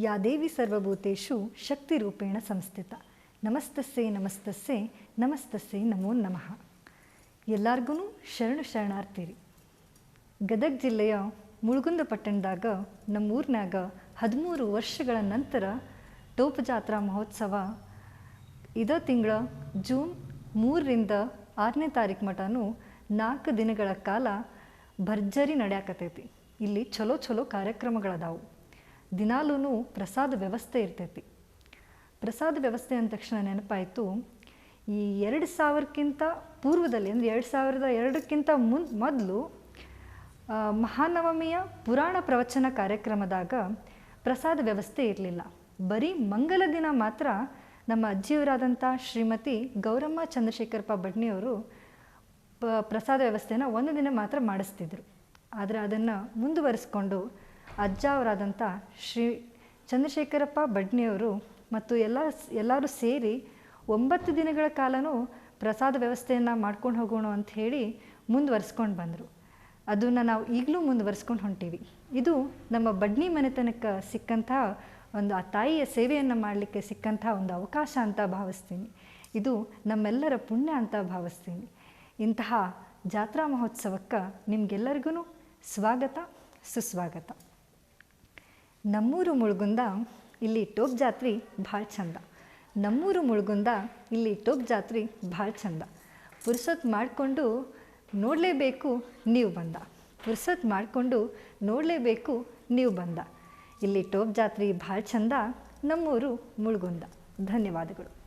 ಯಾ ದೇವಿ ಸರ್ವಭೂತೇಷು ಶಕ್ತಿರೂಪೇಣ ಸಂಸ್ಥಿತ. ನಮಸ್ತಸ್ಸೆ ನಮಸ್ತಸ್ಸೆ ನಮಸ್ತಸ್ಸೆ ನಮೋ ನಮಃ. ಎಲ್ಲರಿಗೂ ಶರಣು ಶರಣಾರ್ಥಿರಿ. ಗದಗ ಜಿಲ್ಲೆಯ ಮುಳುಗುಂದ ಪಟ್ಟಣದಾಗ ನಮ್ಮೂರಿನಾಗ ಹದಿಮೂರು ವರ್ಷಗಳ ನಂತರ ಟೋಪ ಜಾತ್ರಾ ಮಹೋತ್ಸವ ಇದೇ ತಿಂಗಳ ಜೂನ್ ಮೂರರಿಂದ ಆರನೇ ತಾರೀಕು ಮಟನೂ ನಾಲ್ಕು ದಿನಗಳ ಕಾಲ ಭರ್ಜರಿ ನಡೆಯಾಕತೈತಿ. ಇಲ್ಲಿ ಚಲೋ ಚಲೋ ಕಾರ್ಯಕ್ರಮಗಳದಾವು. ದಿನಾಲೂ ಪ್ರಸಾದ ವ್ಯವಸ್ಥೆ ಇರ್ತೈತಿ. ಪ್ರಸಾದ ವ್ಯವಸ್ಥೆ ಅಂದ ತಕ್ಷಣ ನೆನಪಾಯಿತು, ಈ ಎರಡು ಸಾವಿರಕ್ಕಿಂತ ಪೂರ್ವದಲ್ಲಿ, ಅಂದರೆ ಎರಡು ಸಾವಿರದ ಎರಡಕ್ಕಿಂತ ಮುನ್, ಮೊದಲು ಮಹಾನವಮಿಯ ಪುರಾಣ ಪ್ರವಚನ ಕಾರ್ಯಕ್ರಮದಾಗ ಪ್ರಸಾದ ವ್ಯವಸ್ಥೆ ಇರಲಿಲ್ಲ. ಬರೀ ಮಂಗಲ ದಿನ ಮಾತ್ರ ನಮ್ಮ ಅಜ್ಜಿಯವರಾದಂಥ ಶ್ರೀಮತಿ ಗೌರಮ್ಮ ಚಂದ್ರಶೇಖರಪ್ಪ ಬಡ್ನಿಯವರು ಪ್ರಸಾದ ವ್ಯವಸ್ಥೆನ ಒಂದು ದಿನ ಮಾತ್ರ ಮಾಡಿಸ್ತಿದ್ರು. ಆದರೆ ಅದನ್ನು ಮುಂದುವರಿಸ್ಕೊಂಡು ಅಜ್ಜ ಅವರಾದಂಥ ಶ್ರೀ ಚಂದ್ರಶೇಖರಪ್ಪ ಬಡ್ನಿಯವರು ಮತ್ತು ಎಲ್ಲ ಎಲ್ಲರೂ ಸೇರಿ ಒಂಬತ್ತು ದಿನಗಳ ಕಾಲನೂ ಪ್ರಸಾದ ವ್ಯವಸ್ಥೆಯನ್ನು ಮಾಡ್ಕೊಂಡು ಹೋಗೋಣ ಅಂತ ಹೇಳಿ ಮುಂದುವರಿಸ್ಕೊಂಡು ಬಂದರು. ಅದನ್ನು ನಾವು ಈಗಲೂ ಮುಂದುವರಿಸ್ಕೊಂಡು ಹೊಂಟೀವಿ. ಇದು ನಮ್ಮ ಬಡ್ನಿ ಮನೆತನಕ್ಕೆ ಸಿಕ್ಕಂಥ ಒಂದು, ಆ ತಾಯಿಯ ಸೇವೆಯನ್ನು ಮಾಡಲಿಕ್ಕೆ ಸಿಕ್ಕಂಥ ಒಂದು ಅವಕಾಶ ಅಂತ ಭಾವಿಸ್ತೀನಿ. ಇದು ನಮ್ಮೆಲ್ಲರ ಪುಣ್ಯ ಅಂತ ಭಾವಿಸ್ತೀನಿ. ಇಂತಹ ಜಾತ್ರಾ ಮಹೋತ್ಸವಕ್ಕೆ ನಿಮಗೆಲ್ಲರಿಗೂ ಸ್ವಾಗತ, ಸುಸ್ವಾಗತ. ನಮ್ಮೂರು ಮುಳುಗುಂದ ಇಲ್ಲಿ ಟೋಪ್ ಜಾತ್ರೆ ಭಾಳ ಚಂದ. ನಮ್ಮೂರು ಮುಳುಗುಂದ ಇಲ್ಲಿ ಟೋಪ್ ಜಾತ್ರೆ ಭಾಳ ಚಂದ. ಪುರ್ಸೊತ್ ಮಾಡಿಕೊಂಡು ನೋಡಲೇಬೇಕು ನೀವು ಬಂದ. ಪುರ್ಸೊತ್ ಮಾಡಿಕೊಂಡು ನೋಡಲೇಬೇಕು ನೀವು ಬಂದ. ಇಲ್ಲಿ ಟೋಪ್ ಜಾತ್ರೆ ಭಾಳ ಚಂದ ನಮ್ಮೂರು ಮುಳುಗುಂದ. ಧನ್ಯವಾದಗಳು.